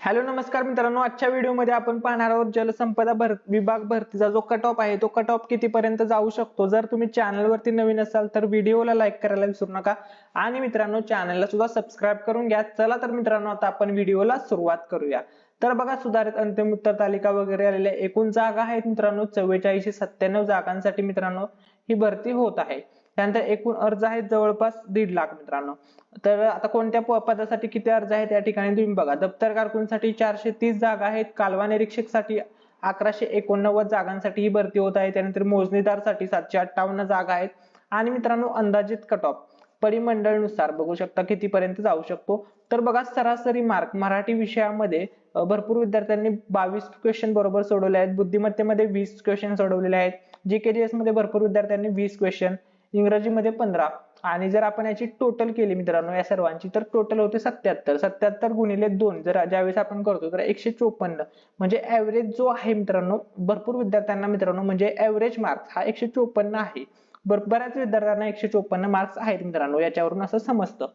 Hello नमस्कार मित्रांनो. आजच्या व्हिडिओमध्ये आपण पाहणार आहोत जलसंपदा भर विभाग भरतीचा जो कट ऑफ आहे तो कट ऑफ कितीपर्यंत जाऊ शकतो? जर तुम्ही चॅनलवरती नवीन असाल तर व्हिडिओला लाईक करायला विसरू नका. आणि मित्रांनो चॅनलला सुद्धा सबस्क्राईब करून घ्या. चला तर मित्रांनो आता आपण व्हिडिओला सुरुवात करूया. तर बघा सुधारित अंतिम उत्तर तालिका वगैरे आलेल्या एकूण जागा आहेत मित्रांनो. चव्वेचाळीसशे सत्त्याण्णव जागांसाठी मित्रांनो ही भरती होत आहे. त्यानंतर एकूण अर्ज आहेत जवळपास दीड लाख मित्रांनो. तर आता कोणत्या पदासाठी किती अर्ज आहेत या ठिकाणी तुम्ही बघा. दप्तर कारकुनसाठी चारशे तीस जागा आहेत. कालवा निरीक्षकसाठी अकराशे एकोणनव्वद जागांसाठी ही भरती होत आहे. त्यानंतर मोजणीदारसाठी सातशे अठ्ठावन्न जागा आहेत. आणि मित्रांनो अंदाजित कट ऑफ परिमंडळनुसार बघू शकता कितीपर्यंत जाऊ शकतो. तर बघा सरासरी मार्क मराठी विषयामध्ये भरपूर विद्यार्थ्यांनी बावीस क्वेश्चन बरोबर सोडवले आहेत. बुद्धिमत्तेमध्ये वीस क्वेश्चन सोडवलेले आहेत. जीकेजीएसमध्ये भरपूर विद्यार्थ्यांनी वीस क्वेश्चन इंग्रजीमध्ये पंधरा. आणि जर आपण याची टोटल केली मित्रांनो या सर्वांची तर टोटल होते सत्याहत्तर. सत्याहत्तर गुणिले दोन जर ज्यावेळेस आपण करतो तर एकशे चोपन्न. म्हणजे ऍव्हरेज जो आहे मित्रांनो भरपूर विद्यार्थ्यांना मित्रांनो म्हणजे ऍव्हरेज मार्क्स हा एकशे चोपन्न आहे. बऱ्याच विद्यार्थ्यांना एकशे चोपन्न मार्क्स आहेत मित्रांनो याच्यावरून असं समजतं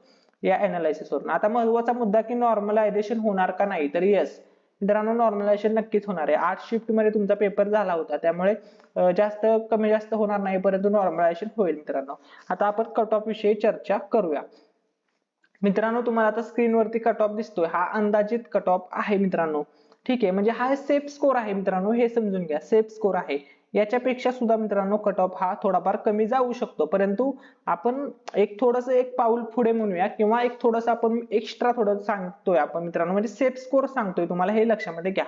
या अनालिसिसवरून आता महत्त्वाचा मुद्दा की नॉर्मलायझेशन होणार का नाही तर येस मित्रांनो नॉर्मलायझेशन नक्कीच होणार आहे. आठ शिफ्टमध्ये तुमचा पेपर झाला होता. त्यामुळे जास्त कमी जास्त होणार नाही परंतु नॉर्मलायझेशन होईल मित्रांनो. आता आपण कट ऑफ विषयी चर्चा करूया. मित्रांनो तुम्हाला आता स्क्रीनवरती कट ऑफ दिसतोय. हा अंदाजित कट ऑफ आहे मित्रांनो. ठीक आहे? म्हणजे हा सेफ स्कोर आहे मित्रांनो. हे समजून घ्या. सेफ स्कोर आहे. याच्यापेक्षा सुद्धा मित्रांनो कट ऑफ हा थोडाफार कमी जाऊ शकतो. परंतु आपण एक थोडस एक पाऊल पुढे म्हणूया किंवा एक थोडस आपण एक्स्ट्रा थोडं सांगतोय आपण मित्रांनो. म्हणजे सेफ स्कोर सांगतोय तुम्हाला हे लक्षामध्ये घ्या.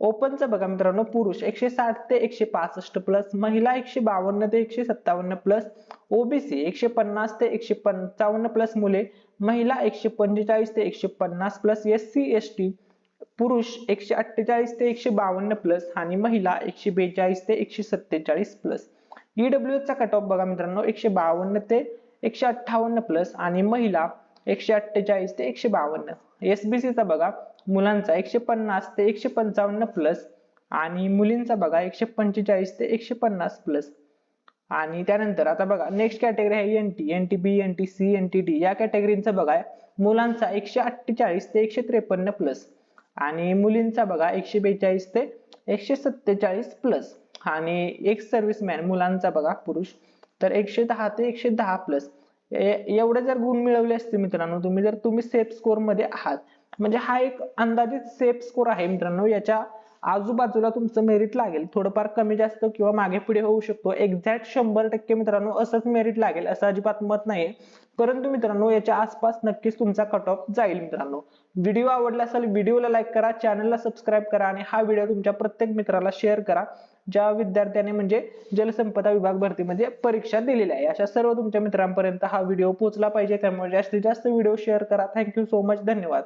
ओपनचं बघा मित्रांनो पुरुष एकशे साठ ते एकशे पासष्ट प्लस महिला एकशे बावन्न ते एकशे सत्तावन्न प्लस ओबीसी एकशे पन्नास ते एकशे पंचावन्न प्लस मुले महिला एकशे पंचेचाळीस ते एकशे पन्नास plus S C S T पुरुष एकशे अठ्ठेचाळीस ते एकशे बावन्न प्लस आणि महिला एकशे बेचाळीस ते एकशे सत्तेचाळीस प्लस ईडब्ल्यू चा कट ऑफ बघा मित्रांनो एकशे बावन्न ते एकशे अठ्ठावन्न प्लस आणि महिला एकशे अठ्ठेचाळीस ते एकशे बावन्न. एसबीसी चा बघा मुलांचा एकशे पन्नास ते एकशे पंचावन्न प्लस आणि मुलींचा बघा एकशे पंचेचाळीस ते एकशे पन्नास प्लस आणि त्यानंतर आता बघा नेक्स्ट कॅटेगरी आहे N T N T B N T C N T D या कॅटेगरीचा बघा मुलांचा एकशे अठ्ठेचाळीस ते एकशे त्रेपन्न प्लस आणि मुलींचा बघा एकशे बेचाळीस ते एकशे सत्तेचाळीस प्लस आणि एक सर्व्हिसमॅन मुलांचा बघा पुरुष तर एकशे दहा ते एकशे दहा प्लस एवढे जर गुण मिळवले असते मित्रांनो तुम्ही जर तुम्ही सेफ स्कोरमध्ये आहात. म्हणजे हा एक अंदाजित सेफ स्कोर आहे मित्रांनो याच्या आजूबाजूला तुमचं मेरिट लागेल. थोडंफार कमी जास्त किंवा मागे पुढे होऊ शकतो. एक्झॅक्ट शंभर टक्के मित्रांनो असंच मेरिट लागेल असं अजिबात मत नाहीये. परंतु मित्रांनो याच्या आसपास नक्कीच तुमचा कट ऑफ जाईल मित्रांनो. व्हिडिओ आवडला असेल व्हिडिओला लाईक करा चॅनलला सबस्क्राईब करा आणि हा व्हिडिओ तुमच्या प्रत्येक मित्राला शेअर करा. ज्या विद्यार्थ्याने म्हणजे जलसंपदा विभाग भरतीमध्ये परीक्षा दिलेली आहे. अशा सर्व तुमच्या मित्रांपर्यंत हा व्हिडिओ पोहोचला पाहिजे. त्यामुळे जास्तीत जास्त व्हिडिओ शेअर करा. थँक्यू सो मच धन्यवाद.